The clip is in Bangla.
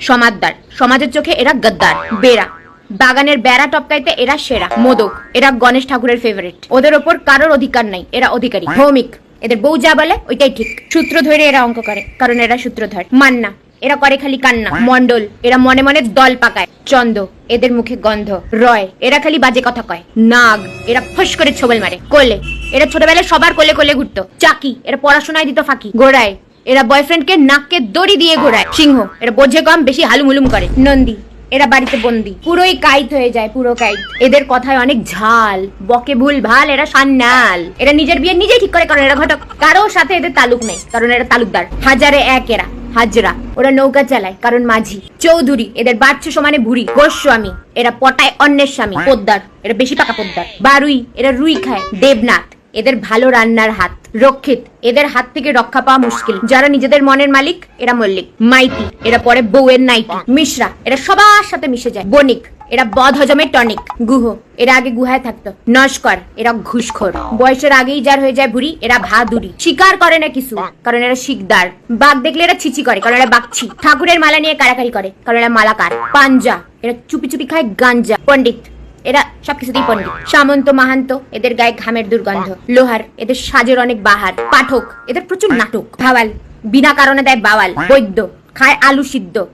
সমাদদার। সমাজের চোখে এরা গদ্দার, বেড়া। বাগানের বেড়া টপকাইতে এরা সেরা, মোদক। এরা গণেশ ঠাকুরের ফেভারিট ওদের ওপর কারোর অধিকার নাই, এরা অধিকারী, ভৌমিক। এদের বউ যা বলে, ওইটাই ঠিক। সূত্র ধরে এরা অঙ্ক করে, কারণ এরা সূত্রধর। মান্না, এরা করে খালি কান্না। মন্ডল এরা মনে মনে দল পাকায়। চন্দ, এদের মুখে গন্ধ। রয়, এরা খালি বাজে কথা কয়। নাগ, এরা ফস করে ছবল মারে। কোলে, এরা ছোটবেলায় সবার কোলে কোলে ঘুরতো। চাকি, এরা পড়াশোনায় দিত ফাঁকি। গোড়ায় এরা বয়ফ্রেন্ডকে নাককে দড়ি দিয়ে ঘোরায়। সিংহ, এরা বোঝে কম, বেশি হালুমুলুম করে। নন্দী, এরা বাড়িতে বন্দি। পুরোই কাইত হয়ে যায়, পুরো কাইত। এদের কথায় অনেক ঝাল, বকে ভুল ভালো, এরা সান্নাল এরা নিজের বিয়ে নিজেই ঠিক করে, কারণ এরা ঘটক। কারোর সাথে এদের তালুক নেই, কারণ এরা তালুকদার। হাজারে এক এরা, হাজরা। ওরা নৌকা চালায়, কারণ মাঝি। চৌধুরী, এদের বাচ্চা সমানে ভুড়ি গোস্বামী, এরা পটায় অন্যের স্বামী, পোদ্দার। এরা বেশি পাকা পোদ্দার। বারুই, এরা রুই খায়, দেবনাথ। এদের ভালো রান্নার হাত। রক্ষিত, এদের হাত থেকে রক্ষা পাওয়া মুশকিল। যারা নিজেদের মনের মালিক, এরা মল্লিক। মাইতি, এরা পরে বউয়ের নাইটি। মিশ্রা, এরা সবার সাথে মিশে যায়। বণিক, এরা বদ হজমের টনিক। গুহ, এরা আগে গুহায় থাকতো। নস্কর, এরা ঘুষখোর। বয়সের আগেই যার হয়ে যায় বুড়ি, এরা ভাদুরি শিকার করে না কিছু, কারণ এরা শিকদার। বাঘ দেখলে এরা ছিচি করে, কারণ এরা বাগছি ঠাকুরের মালা নিয়ে কারাকারি করে, কারণ এরা মালাকার। পাঞ্জা, এরা চুপি চুপি খায় গাঞ্জা। পণ্ডিত এরা সবকিছুতেই পণ্ডিত। সামন্ত মাহান্ত এদের গায়ে ঘামের দুর্গন্ধ। লোহার এদের সাজের অনেক বাহার। পাঠক এদের প্রচুর নাটক। ভাওয়াল বিনা কারণে দেয় বাওয়াল। বৈদ্য খায় আলু সিদ্ধ।